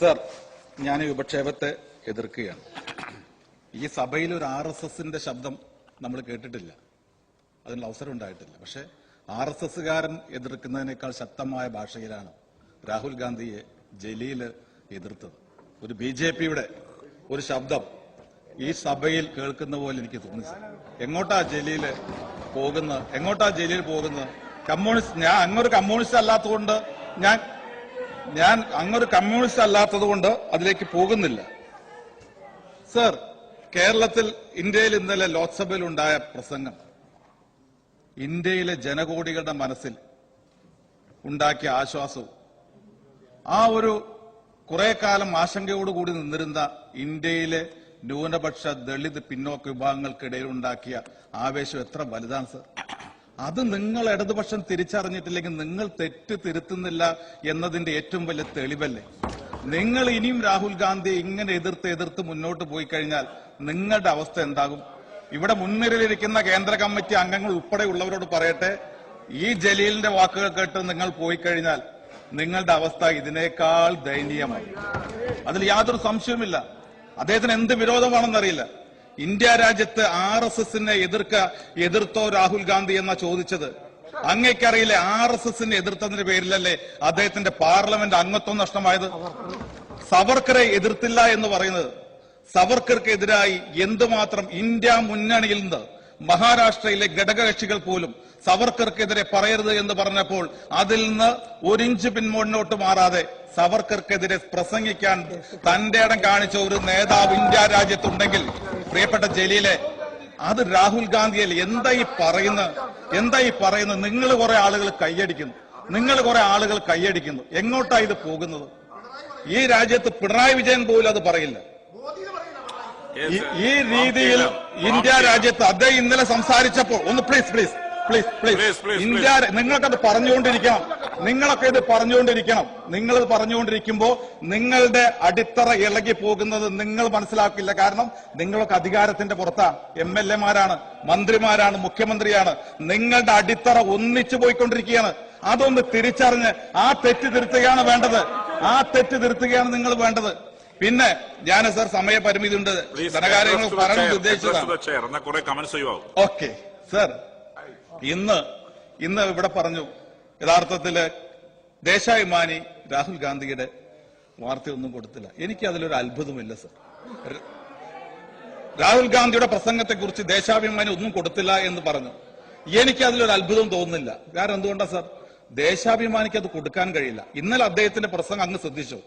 Sir ഞാൻ ഈ ഉപക്ഷേപത്തെ എതിർക്കുകയാണ്. ഈ സഭയിൽ ഒരു ആർ എസ് എസിന്റെ ശബ്ദം നമ്മൾ കേട്ടിട്ടില്ല. അതിനുള്ള അവസരം ഉണ്ടായിട്ടില്ല. പക്ഷെ ആർ എസ് എസുകാരൻ എതിർക്കുന്നതിനേക്കാൾ ശക്തമായ ഭാഷയിലാണ് രാഹുൽ ഗാന്ധിയെ ജലീൽ എതിർത്തത്. ഒരു ബി ജെ പിയുടെ ഒരു ശബ്ദം ഈ സഭയിൽ കേൾക്കുന്ന പോലെ എനിക്ക് തോന്നി. എങ്ങോട്ടാ ജലീൽ പോകുന്നത്? എങ്ങോട്ടാ ജലീൽ പോകുന്നത്? കമ്മ്യൂണിസ്റ്റ് ഞാൻ അങ്ങൊരു കമ്മ്യൂണിസ്റ്റ് അല്ലാത്തതുകൊണ്ട് ഞാൻ ഞാൻ അങ്ങൊരു കമ്മ്യൂണിസ്റ്റ് അല്ലാത്തത് കൊണ്ട് അതിലേക്ക് പോകുന്നില്ല. സർ കേരളത്തിൽ ഇന്ത്യയിൽ ഇന്നലെ ലോക്സഭയിൽ ഉണ്ടായ പ്രസംഗം ഇന്ത്യയിലെ ജനകോടികളുടെ മനസ്സിൽ ഉണ്ടാക്കിയ ആശ്വാസവും ആ ഒരു കുറെ കാലം ആശങ്കയോടുകൂടി നിന്നിരുന്ന ഇന്ത്യയിലെ ന്യൂനപക്ഷ ദളിത് പിന്നോക്ക വിഭാഗങ്ങൾക്കിടയിൽ ഉണ്ടാക്കിയ ആവേശം എത്ര വലുതാണ് സർ അത് നിങ്ങൾ ഇടതുപക്ഷം തിരിച്ചറിഞ്ഞിട്ടില്ലെങ്കിൽ നിങ്ങൾ തെറ്റ് തിരുത്തുന്നില്ല എന്നതിന്റെ ഏറ്റവും വലിയ തെളിവല്ലേ? നിങ്ങൾ ഇനിയും രാഹുൽ ഗാന്ധിയെ ഇങ്ങനെ എതിർത്ത് എതിർത്ത് മുന്നോട്ട് പോയി കഴിഞ്ഞാൽ നിങ്ങളുടെ അവസ്ഥ എന്താകും? ഇവിടെ മുൻനിരയിലിരിക്കുന്ന കേന്ദ്ര കമ്മിറ്റി അംഗങ്ങൾ ഉൾപ്പെടെയുള്ളവരോട് പറയട്ടെ ഈ ജലീലിന്റെ വാക്കുകൾ കേട്ട് നിങ്ങൾ പോയി കഴിഞ്ഞാൽ നിങ്ങളുടെ അവസ്ഥ ഇതിനേക്കാൾ ദയനീയമായി അതിൽ യാതൊരു സംശയവുമില്ല. അദ്ദേഹത്തിന് എന്ത് വിരോധമാണെന്നറിയില്ല ഇന്ത്യ രാജ്യത്ത് ആർ എസ് എസിനെ എതിർക്ക എതിർത്തോ രാഹുൽ ഗാന്ധി എന്നാ ചോദിച്ചത്? അങ്ങേക്കറിയില്ലേ ആർ എസ് എസിനെ എതിർത്തതിന്റെ പേരിലല്ലേ അദ്ദേഹത്തിന്റെ പാർലമെന്റ് അംഗത്വം നഷ്ടമായത്? സവർക്കറെ എതിർത്തില്ല എന്ന് പറയുന്നത്. സവർക്കർക്കെതിരായി എന്തുമാത്രം ഇന്ത്യ മുന്നണിയിൽ നിന്ന് മഹാരാഷ്ട്രയിലെ ഘടകകക്ഷികൾ പോലും സവർക്കർക്കെതിരെ പറയരുത് എന്ന് പറഞ്ഞപ്പോൾ അതിൽ നിന്ന് ഒരിഞ്ച് പിൻമുന്നോട്ട് മാറാതെ സവർക്കർക്കെതിരെ പ്രസംഗിക്കാൻ തന്റെ ഇടം കാണിച്ച ഒരു നേതാവ് ഇന്ത്യ രാജ്യത്തുണ്ടെങ്കിൽ പ്രിയപ്പെട്ട ജലീലെ അത് രാഹുൽ ഗാന്ധിയല്ലേ? എന്താ ഈ പറയുന്നത് എന്താ ഈ പറയുന്നത് നിങ്ങൾ കുറെ ആളുകൾ കൈയടിക്കുന്നു. നിങ്ങൾ കുറെ ആളുകൾ കൈയടിക്കുന്നു. എങ്ങോട്ടാ ഇത് പോകുന്നത്? ഈ രാജ്യത്ത് പിണറായി വിജയൻ പോലും അത് പറയില്ല. ഈ- രീതിയിൽ ഇന്ത്യ രാജ്യത്ത് അദ്ദേഹം ഇന്നലെ സംസാരിച്ചപ്പോൾ ഒന്ന് please please please please India India നിങ്ങൾക്കത് പറഞ്ഞുകൊണ്ടിരിക്കണം. നിങ്ങളൊക്കെ ഇത് പറഞ്ഞുകൊണ്ടിരിക്കണം. നിങ്ങൾ പറഞ്ഞുകൊണ്ടിരിക്കുമ്പോൾ നിങ്ങളുടെ അടിത്തറ ഇളകി പോകുന്നത് നിങ്ങൾ മനസ്സിലാക്കില്ല. കാരണം നിങ്ങളൊക്കെ അധികാരത്തിന്റെ പുറത്താ. എം എൽ എമാരാണ് മന്ത്രിമാരാണ് മുഖ്യമന്ത്രിയാണ്. നിങ്ങളുടെ അടിത്തറ ഒന്നിച്ചു പോയിക്കൊണ്ടിരിക്കുകയാണ്. അതൊന്ന് തിരിച്ചറിഞ്ഞ് ആ തെറ്റ് തിരുത്തുകയാണ് വേണ്ടത്. ആ തെറ്റ് തിരുത്തുകയാണ് നിങ്ങൾ വേണ്ടത്. പിന്നെ ഞാൻ സർ സമയപരിമിതി ഉണ്ട്. ധനകാര്യങ്ങൾ പറഞ്ഞു ഉദ്ദേശിച്ചതാണ്. ഓക്കെ. സർ ഇന്ന് ഇന്ന് ഇവിടെ പറഞ്ഞു യഥാർത്ഥത്തിൽ ദേശാഭിമാനി രാഹുൽ ഗാന്ധിയുടെ വാർത്തയൊന്നും കൊടുത്തില്ല. എനിക്ക് അതിലൊരു അത്ഭുതമില്ല സർ രാഹുൽ ഗാന്ധിയുടെ പ്രസംഗത്തെ കുറിച്ച് ദേശാഭിമാനി ഒന്നും കൊടുത്തില്ല എന്ന് പറഞ്ഞു. എനിക്ക് അതിലൊരു അത്ഭുതം തോന്നുന്നില്ല. കാരണം എന്തുകൊണ്ടാ സർ? ദേശാഭിമാനിക്ക് അത് കൊടുക്കാൻ കഴിയില്ല. ഇന്നലെ അദ്ദേഹത്തിന്റെ പ്രസംഗം അങ്ങ് ശ്രദ്ധിച്ചു?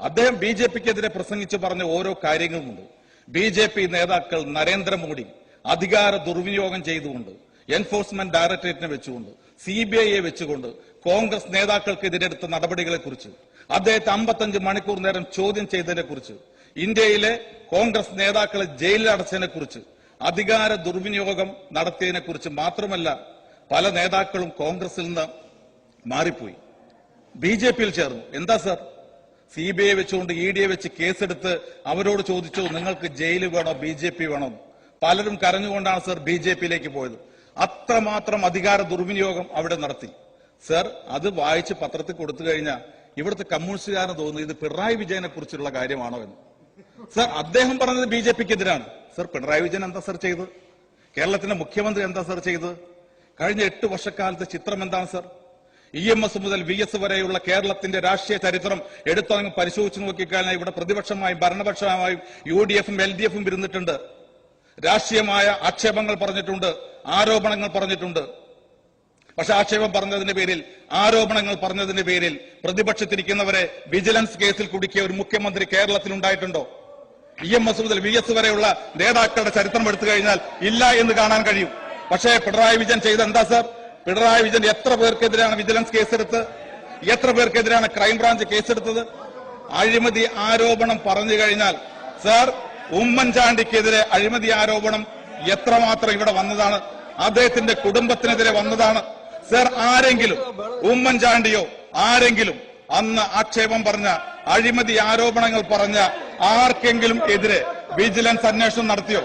അദ്ദേഹം ബി ജെ പിക്കെതിരെ പ്രസംഗിച്ച് പറഞ്ഞ ഓരോ കാര്യങ്ങളുമുണ്ട്. ബി ജെ പി നേതാക്കൾ നരേന്ദ്രമോദി അധികാര ദുർവിനിയോഗം ചെയ്തുകൊണ്ട് എൻഫോഴ്സ്മെന്റ് ഡയറക്ടറേറ്റിനെ വെച്ചുകൊണ്ട് സി ബി ഐയെ വെച്ചുകൊണ്ട് കോൺഗ്രസ് നേതാക്കൾക്കെതിരെ എടുത്ത നടപടികളെ കുറിച്ച് അദ്ദേഹത്തെ അമ്പത്തഞ്ച് മണിക്കൂർ നേരം ചോദ്യം ചെയ്തതിനെ കുറിച്ച് ഇന്ത്യയിലെ കോൺഗ്രസ് നേതാക്കളെ ജയിലിൽ അടച്ചതിനെ കുറിച്ച് അധികാര ദുർവിനിയോഗം നടത്തിയതിനെ കുറിച്ച് മാത്രമല്ല പല നേതാക്കളും കോൺഗ്രസിൽ നിന്ന് മാറിപ്പോയി. ബി ജെ പിയിൽ ചേർന്നു. എന്താ സർ? സി ബി ഐ വെച്ചുകൊണ്ട് ഇ ഡി എ വെച്ച് കേസെടുത്ത് അവരോട് ചോദിച്ചു നിങ്ങൾക്ക് ജയിൽ വേണോ? ബി ജെ പി വേണോ? പലരും കരഞ്ഞുകൊണ്ടാണ് സർ ബി ജെ പിയിലേക്ക് പോയത്. അത്രമാത്രം അധികാര ദുർവിനിയോഗം അവിടെ നടത്തി. സർ അത് വായിച്ച് പത്രത്തിൽ കൊടുത്തു കഴിഞ്ഞാൽ ഇവിടുത്തെ കമ്മ്യൂണിസ്റ്റുകാരന് തോന്നുന്നു ഇത് പിണറായി വിജയനെ കുറിച്ചുള്ള കാര്യമാണോ എന്ന്. സർ അദ്ദേഹം പറഞ്ഞത് ബി ജെ പിക്ക് എതിരാണ് സർ പിണറായി വിജയൻ എന്താ സർ ചെയ്ത് കേരളത്തിന്റെ മുഖ്യമന്ത്രി എന്താ സർ ചെയ്ത് കഴിഞ്ഞ എട്ട് വർഷക്കാലത്തെ ചിത്രം എന്താണ് സർ? ഇ എം എസ് മുതൽ വി എസ് വരെയുള്ള കേരളത്തിന്റെ രാഷ്ട്രീയ ചരിത്രം എടുത്തങ്ങ് പരിശോധിച്ചു നോക്കിക്കഴിഞ്ഞാൽ ഇവിടെ പ്രതിപക്ഷമായും ഭരണപക്ഷമായും യു ഡി എഫും എൽ ഡി എഫും ഇരുന്നിട്ടുണ്ട് രാഷ്ട്രീയമായ ആക്ഷേപങ്ങൾ പറഞ്ഞിട്ടുണ്ട് ആരോപണങ്ങൾ പറഞ്ഞിട്ടുണ്ട്. പക്ഷെ ആക്ഷേപം പറഞ്ഞതിന്റെ പേരിൽ ആരോപണങ്ങൾ പറഞ്ഞതിന്റെ പേരിൽ പ്രതിപക്ഷത്തിരിക്കുന്നവരെ വിജിലൻസ് കേസിൽ കുടുക്കിയ ഒരു മുഖ്യമന്ത്രി കേരളത്തിൽ ഉണ്ടായിട്ടുണ്ടോ? ഇ എം എസ് മുതൽ വി എസ് വരെയുള്ള നേതാക്കളുടെ ചരിത്രം എടുത്തു കഴിഞ്ഞാൽ ഇല്ല എന്ന് കാണാൻ കഴിയും. പക്ഷേ പിണറായി വിജയൻ ചെയ്ത എന്താ സർ? പിണറായി വിജയൻ എത്ര പേർക്കെതിരെയാണ് വിജിലൻസ് കേസെടുത്ത് എത്ര പേർക്കെതിരെയാണ് ക്രൈംബ്രാഞ്ച് കേസെടുത്തത്? അഴിമതി ആരോപണം പറഞ്ഞു കഴിഞ്ഞാൽ സർ ഉമ്മൻചാണ്ടിക്കെതിരെ അഴിമതി ആരോപണം എത്രമാത്രം ഇവിടെ വന്നതാണ്? അദ്ദേഹത്തിന്റെ കുടുംബത്തിനെതിരെ വന്നതാണ്. സർ ആരെങ്കിലും ഉമ്മൻചാണ്ടിയോ ആരെങ്കിലും അന്ന് ആക്ഷേപം പറഞ്ഞ അഴിമതി ആരോപണങ്ങൾ പറഞ്ഞ ആർക്കെങ്കിലും എതിരെ വിജിലൻസ് അന്വേഷണം നടത്തിയോ?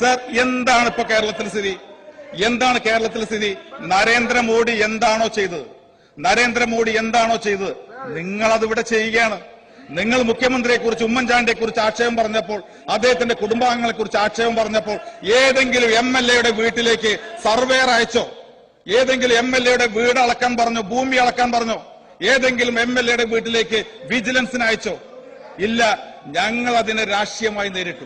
സർ എന്താണ് ഇപ്പൊ കേരളത്തിൽ സ്ഥിതി? എന്താണ് കേരളത്തിലെ സ്ഥിതി? നരേന്ദ്രമോദി എന്താണോ ചെയ്തത്? നരേന്ദ്രമോദി എന്താണോ ചെയ്തത്? നിങ്ങൾ അതിവിടെ ചെയ്യുകയാണ്. നിങ്ങൾ മുഖ്യമന്ത്രിയെ കുറിച്ച് ഉമ്മൻചാണ്ടിയെ കുറിച്ച് ആക്ഷേപം പറഞ്ഞപ്പോൾ അദ്ദേഹത്തിന്റെ കുടുംബാംഗങ്ങളെ കുറിച്ച് ആക്ഷേപം പറഞ്ഞപ്പോൾ ഏതെങ്കിലും എം എൽ എയുടെ വീട്ടിലേക്ക് സർവേർ അയച്ചോ? ഏതെങ്കിലും എം എൽ എയുടെ വീട് അളക്കാൻ പറഞ്ഞോ? ഭൂമി അളക്കാൻ പറഞ്ഞോ? ഏതെങ്കിലും എം എൽ എയുടെ വീട്ടിലേക്ക് വിജിലൻസിന് അയച്ചോ? ഇല്ല. ഞങ്ങൾ അതിനെ രാഷ്ട്രീയമായി നേരിട്ടു.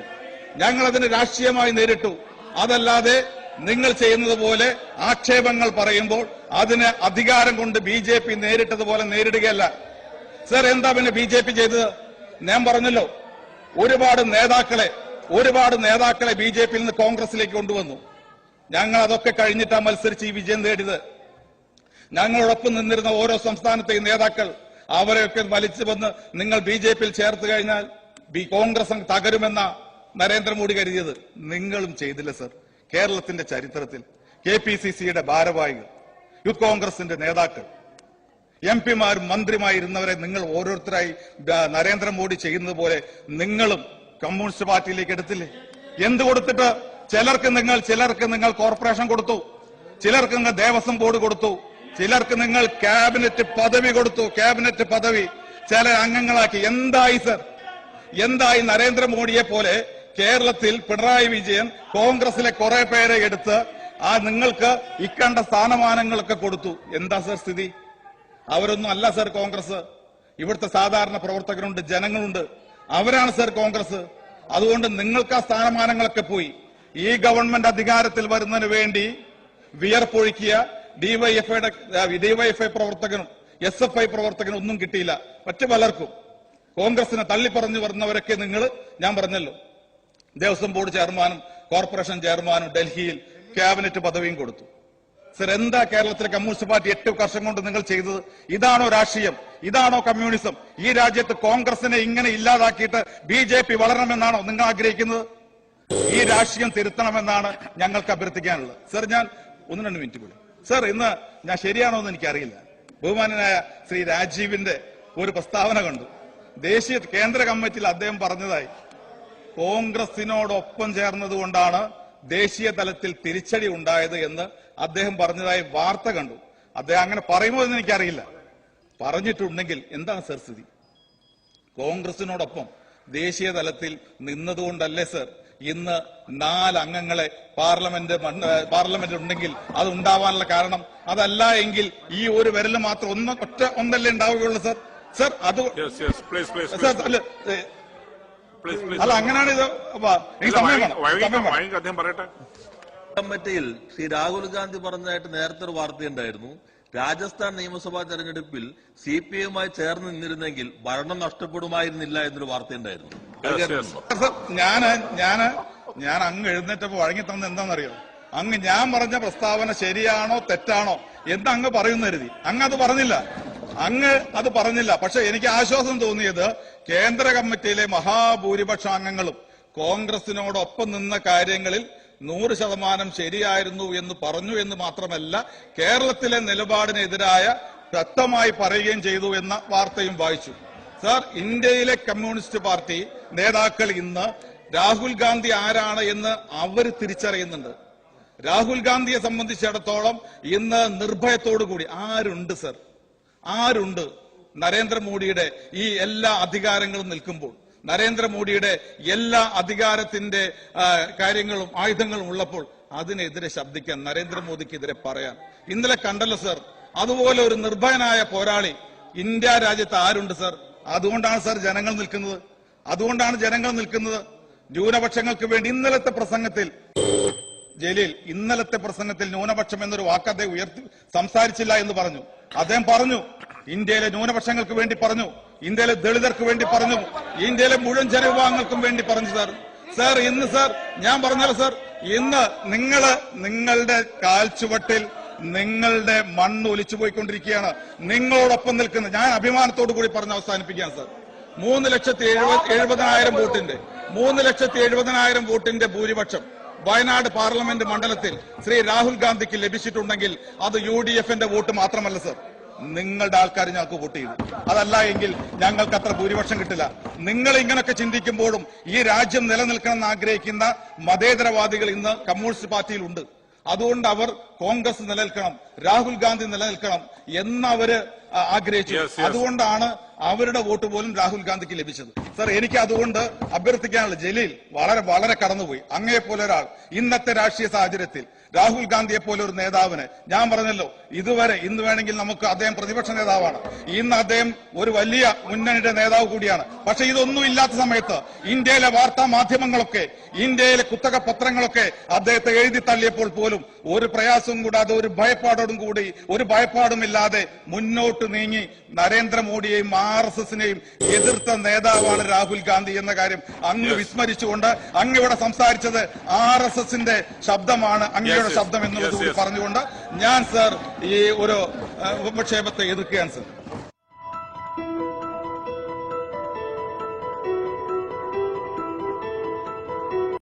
ഞങ്ങൾ അതിനെ രാഷ്ട്രീയമായി നേരിട്ടു. അതല്ലാതെ നിങ്ങൾ ചെയ്യുന്നത് പോലെ ആക്ഷേപങ്ങൾ പറയുമ്പോൾ അതിന് അധികാരം കൊണ്ട് ബി ജെ പി നേരിട്ടതുപോലെ നേരിടുകയല്ല. സർ എന്താ പിന്നെ ബി ജെ പി ചെയ്തത്? ഞാൻ പറഞ്ഞല്ലോ. ഒരുപാട് നേതാക്കളെ ഒരുപാട് നേതാക്കളെ ബി ജെ പിയിൽ നിന്ന് കോൺഗ്രസിലേക്ക് കൊണ്ടുവന്നു. ഞങ്ങൾ അതൊക്കെ കഴിഞ്ഞിട്ടാണ് മത്സരിച്ച് ഈ വിജയം നേടിയത്. ഞങ്ങളോടൊപ്പം നിന്നിരുന്ന ഓരോ സംസ്ഥാനത്തെയും നേതാക്കൾ അവരെയൊക്കെ വലിച്ചു വന്ന് നിങ്ങൾ ബി ജെ പിയിൽ ചേർത്ത് കഴിഞ്ഞാൽ ബി കോൺഗ്രസ് തകരുമെന്ന നരേന്ദ്രമോദി കരുതിയത്. നിങ്ങളും ചെയ്തില്ല സർ. കേരളത്തിന്റെ ചരിത്രത്തിൽ കെ പി സി സിയുടെ ഭാരവാഹികൾ യൂത്ത് കോൺഗ്രസിന്റെ നേതാക്കൾ എം പിമാരും മന്ത്രിമായിരുന്നവരെ നിങ്ങൾ ഓരോരുത്തരായി നരേന്ദ്രമോദി ചെയ്യുന്നത് പോലെ നിങ്ങളും കമ്മ്യൂണിസ്റ്റ് പാർട്ടിയിലേക്ക് എടുത്തില്ലേ? എന്ത് കൊടുത്തിട്ട് ചിലർക്ക് നിങ്ങൾ ചിലർക്ക് നിങ്ങൾ കോർപ്പറേഷൻ കൊടുത്തു ചിലർക്ക് നിങ്ങൾ ദേവസ്വം ബോർഡ് കൊടുത്തു ചിലർക്ക് നിങ്ങൾ ക്യാബിനറ്റ് പദവി കൊടുത്തു ക്യാബിനറ്റ് പദവി ചില അംഗങ്ങളാക്കി. എന്തായി സർ? എന്തായി നരേന്ദ്രമോദിയെ പോലെ കേരളത്തിൽ പിണറായി വിജയൻ കോൺഗ്രസിലെ കുറെ പേരെ എടുത്ത് ആ നിങ്ങൾക്ക് ഇക്കണ്ട സ്ഥാനമാനങ്ങളൊക്കെ കൊടുത്തു. എന്താ സർ സ്ഥിതി? അവരൊന്നും അല്ല സർ കോൺഗ്രസ്. ഇവിടുത്തെ സാധാരണ പ്രവർത്തകരുണ്ട് ജനങ്ങളുണ്ട്. അവരാണ് സർ കോൺഗ്രസ്. അതുകൊണ്ട് നിങ്ങൾക്ക് ആ സ്ഥാനമാനങ്ങളൊക്കെ പോയി. ഈ ഗവൺമെന്റ് അധികാരത്തിൽ വരുന്നതിന് വേണ്ടി വിയർപ്പൊഴുക്കിയ ഡിവൈഎഫ്ഐയുടെ ഡിവൈഎഫ്ഐ പ്രവർത്തകനും എസ് എഫ് ഐ പ്രവർത്തകനും ഒന്നും കിട്ടിയില്ല. മറ്റു പലർക്കും. കോൺഗ്രസിനെ തള്ളിപ്പറഞ്ഞു വരുന്നവരൊക്കെ നിങ്ങൾ ഞാൻ പറഞ്ഞല്ലോ. ദേവസ്വം ബോർഡ് ചെയർമാനും കോർപ്പറേഷൻ ചെയർമാനും ഡൽഹിയിൽ ക്യാബിനറ്റ് പദവിയും കൊടുത്തു. സർ എന്താ കേരളത്തിലെ കമ്മ്യൂണിസ്റ്റ് പാർട്ടി എട്ട് വർഷം കൊണ്ട് നിങ്ങൾ ചെയ്തത്? ഇതാണോ രാഷ്ട്രീയം? ഇതാണോ കമ്മ്യൂണിസം? ഈ രാജ്യത്ത് കോൺഗ്രസിനെ ഇങ്ങനെ ഇല്ലാതാക്കിയിട്ട് ബി ജെ പി വളരണമെന്നാണോ നിങ്ങൾ ആഗ്രഹിക്കുന്നത്? ഈ രാഷ്ട്രീയം തിരുത്തണമെന്നാണ് ഞങ്ങൾക്ക് അഭ്യർത്ഥിക്കാനുള്ളത്. സർ ഞാൻ ഒന്ന് രണ്ട് മിനിറ്റ് കൂടി. സർ ഇന്ന് ഞാൻ ശരിയാണോ എന്ന് എനിക്കറിയില്ല. ബഹുമാനനായ ശ്രീ രാജീവിന്റെ ഒരു പ്രസ്താവന കണ്ടു. ദേശീയ കേന്ദ്ര കമ്മിറ്റിയിൽ അദ്ദേഹം പറഞ്ഞതായി കോൺഗ്രസിനോടൊപ്പം ചേർന്നതുകൊണ്ടാണ് ദേശീയ തലത്തിൽ തിരിച്ചടി ഉണ്ടായത് എന്ന് അദ്ദേഹം പറഞ്ഞതായി വാർത്ത കണ്ടു. അദ്ദേഹം അങ്ങനെ പറയുമോ എന്ന് എനിക്കറിയില്ല. പറഞ്ഞിട്ടുണ്ടെങ്കിൽ എന്താണ് സർ സ്ഥിതി? കോൺഗ്രസിനോടൊപ്പം ദേശീയ തലത്തിൽ നിന്നതുകൊണ്ടല്ലേ സർ? ഇന്ന് നാല് അംഗങ്ങളെ പാർലമെന്റ് പാർലമെന്റിൽ പാർലമെന്റ് ഉണ്ടെങ്കിൽ അത് ഉണ്ടാവാനുള്ള കാരണം അതല്ല എങ്കിൽ ഈ ഒരു വിരൽ മാത്രം ഒന്ന് ഒറ്റ ഒന്നല്ലേ ഉണ്ടാവുകയുള്ളൂ സർ. സർ അത് സർ അല്ല. അല്ല അങ്ങനെയാണ് ഇത്. അദ്ദേഹം പറയട്ടെ. കമ്മിറ്റിയിൽ ശ്രീ രാഹുൽ ഗാന്ധി പറഞ്ഞതായിട്ട് നേരത്തെ ഒരു വാർത്തയുണ്ടായിരുന്നു രാജസ്ഥാൻ നിയമസഭാ തെരഞ്ഞെടുപ്പിൽ സി പി ഐയുമായി ചേർന്ന് നിന്നിരുന്നെങ്കിൽ ഭരണം നഷ്ടപ്പെടുമായിരുന്നില്ല എന്നൊരു വാർത്തയുണ്ടായിരുന്നു. ഞാൻ ഞാൻ ഞാൻ അങ്ങ് എഴുന്നേറ്റപ്പോ വഴങ്ങി തന്ന എന്താണെന്നറിയോ? അങ്ങ് ഞാൻ പറഞ്ഞ പ്രസ്താവന ശരിയാണോ തെറ്റാണോ? എന്താ അങ്ങ് പറയുന്നരുതി അങ്ങ് അത് പറഞ്ഞില്ല. അങ്ങ് അത് പറഞ്ഞില്ല. പക്ഷെ എനിക്ക് ആശ്വാസം തോന്നിയത് കേന്ദ്ര കമ്മിറ്റിയിലെ മഹാഭൂരിപക്ഷ അംഗങ്ങളും കോൺഗ്രസിനോടൊപ്പം നിന്ന കാര്യങ്ങളിൽ നൂറ് ശതമാനം ശരിയായിരുന്നു എന്ന് പറഞ്ഞു എന്ന് മാത്രമല്ല കേരളത്തിലെ നിലപാടിനെതിരായ വ്യക്തമായി പറയുകയും ചെയ്തു എന്ന വാർത്തയും വായിച്ചു. സാർ ഇന്ത്യയിലെ കമ്മ്യൂണിസ്റ്റ് പാർട്ടി നേതാക്കൾ ഇന്ന് രാഹുൽ ഗാന്ധി ആരാണ് എന്ന് അവർ തിരിച്ചറിയുന്നുണ്ട്. രാഹുൽ ഗാന്ധിയെ സംബന്ധിച്ചിടത്തോളം ഇന്ന് നിർഭയത്തോടു കൂടി ആരുണ്ട് സർ? ആരുണ്ട്? നരേന്ദ്രമോദിയുടെ ഈ എല്ലാ അധികാരങ്ങളും നിൽക്കുമ്പോൾ നരേന്ദ്രമോദിയുടെ എല്ലാ അധികാരത്തിന്റെ കാര്യങ്ങളും ആയുധങ്ങളും ഉള്ളപ്പോൾ അതിനെതിരെ ശബ്ദിക്കാൻ നരേന്ദ്രമോദിക്കെതിരെ പറയാൻ. ഇന്നലെ കണ്ടല്ലോ സർ. അതുപോലെ ഒരു നിർഭയനായ പോരാളി ഇന്ത്യ രാജ്യത്ത് ആരുണ്ട് സർ? അതുകൊണ്ടാണ് സർ ജനങ്ങൾ നിൽക്കുന്നത്. അതുകൊണ്ടാണ് ജനങ്ങൾ നിൽക്കുന്നത്. ന്യൂനപക്ഷങ്ങൾക്ക് വേണ്ടി ഇന്നലത്തെ പ്രസംഗത്തിൽ ജലീൽ ഇന്നലത്തെ പ്രസംഗത്തിൽ ന്യൂനപക്ഷം എന്നൊരു വാക്ക് അദ്ദേഹം ഉയർത്തി സംസാരിച്ചില്ല എന്ന് പറഞ്ഞു. അദ്ദേഹം പറഞ്ഞു ഇന്ത്യയിലെ ന്യൂനപക്ഷങ്ങൾക്ക് വേണ്ടി പറഞ്ഞു ഇന്ത്യയിലെ ദളിതർക്ക് വേണ്ടി പറഞ്ഞു ഇന്ത്യയിലെ മുഴുവൻ ജനവിഭാഗങ്ങൾക്കും വേണ്ടി പറഞ്ഞു സാർ. സാർ ഇന്ന് സാർ ഞാൻ പറഞ്ഞല്ലോ സാർ ഇന്ന് നിങ്ങൾ നിങ്ങളുടെ കാൽച്ചുവട്ടിൽ നിങ്ങളുടെ മണ്ണ് ഒലിച്ചു പോയിക്കൊണ്ടിരിക്കുകയാണ്. നിങ്ങളോടൊപ്പം നിൽക്കുന്ന ഞാൻ അഭിമാനത്തോടു കൂടി പറഞ്ഞ് അവസാനിപ്പിക്കാം സാർ. മൂന്ന് ലക്ഷത്തി എഴുപത് എഴുപതിനായിരം വോട്ടിന്റെ മൂന്ന് ലക്ഷത്തി എഴുപതിനായിരം വോട്ടിന്റെ ഭൂരിപക്ഷം വയനാട് പാർലമെന്റ് മണ്ഡലത്തിൽ ശ്രീ രാഹുൽ ഗാന്ധിക്ക് ലഭിച്ചിട്ടുണ്ടെങ്കിൽ അത് യു ഡി എഫിന്റെ വോട്ട് മാത്രമല്ല സർ. നിങ്ങളുടെ ആൾക്കാർ ഞങ്ങൾക്ക് വോട്ട് ചെയ്തു. അതല്ല എങ്കിൽ ഞങ്ങൾക്ക് അത്ര ഭൂരിപക്ഷം കിട്ടില്ല. നിങ്ങൾ ഇങ്ങനൊക്കെ ചിന്തിക്കുമ്പോഴും ഈ രാജ്യം നിലനിൽക്കണമെന്ന് ആഗ്രഹിക്കുന്ന മതേതരവാദികൾ ഇന്ന് കമ്മ്യൂണിസ്റ്റ് പാർട്ടിയിലുണ്ട്. അതുകൊണ്ട് അവർ കോൺഗ്രസ് നിലനിൽക്കണം രാഹുൽ ഗാന്ധി നിലനിൽക്കണം എന്നവര് ആഗ്രഹിച്ചു. അതുകൊണ്ടാണ് അവരുടെ വോട്ട് പോലും രാഹുൽ ഗാന്ധിക്ക് ലഭിച്ചത്. സർ എനിക്ക് അതുകൊണ്ട് അഭ്യർത്ഥിക്കാനുള്ള ജലീൽ വളരെ വളരെ കടന്നുപോയി. അങ്ങേ പോലെ ഒരാൾ ഇന്നത്തെ രാഷ്ട്രീയ സാഹചര്യത്തിൽ രാഹുൽ ഗാന്ധിയെ പോലെ ഒരു നേതാവിന്. ഞാൻ പറഞ്ഞല്ലോ ഇതുവരെ ഇന്ന് വേണമെങ്കിൽ നമുക്ക് അദ്ദേഹം പ്രതിപക്ഷ നേതാവാണ്. ഇന്ന് അദ്ദേഹം ഒരു വലിയ മുന്നണിയുടെ നേതാവ് കൂടിയാണ്. പക്ഷെ ഇതൊന്നും ഇല്ലാത്ത സമയത്ത് ഇന്ത്യയിലെ വാർത്താ മാധ്യമങ്ങളൊക്കെ ഇന്ത്യയിലെ കുത്തക പത്രങ്ങളൊക്കെ അദ്ദേഹത്തെ എഴുതി തള്ളിയപ്പോൾ പോലും ഒരു പ്രയാസവും കൂടാതെ ഒരു ഭയപ്പാടോടും കൂടി ഒരു ഭയപ്പാടുമില്ലാതെ മുന്നോട്ട് നീങ്ങി നരേന്ദ്രമോദിയെയും ആർ എസ് എസിനെയും എതിർത്ത നേതാവാണ് രാഹുൽ ഗാന്ധി എന്ന കാര്യം അങ്ങ് വിസ്മരിച്ചുകൊണ്ട് അങ്ങ് ഇവിടെ സംസാരിച്ചത് ആർ എസ് എസിന്റെ ശബ്ദമാണ് അങ്ങയുടെ Yes. ശബ്ദം എന്നുള്ളത് കൂടി. പറഞ്ഞുകൊണ്ട് ഞാൻ സർ ഈ ഒരു ഉപക്ഷേപത്തെ എതിർക്കുകയാണ് സർ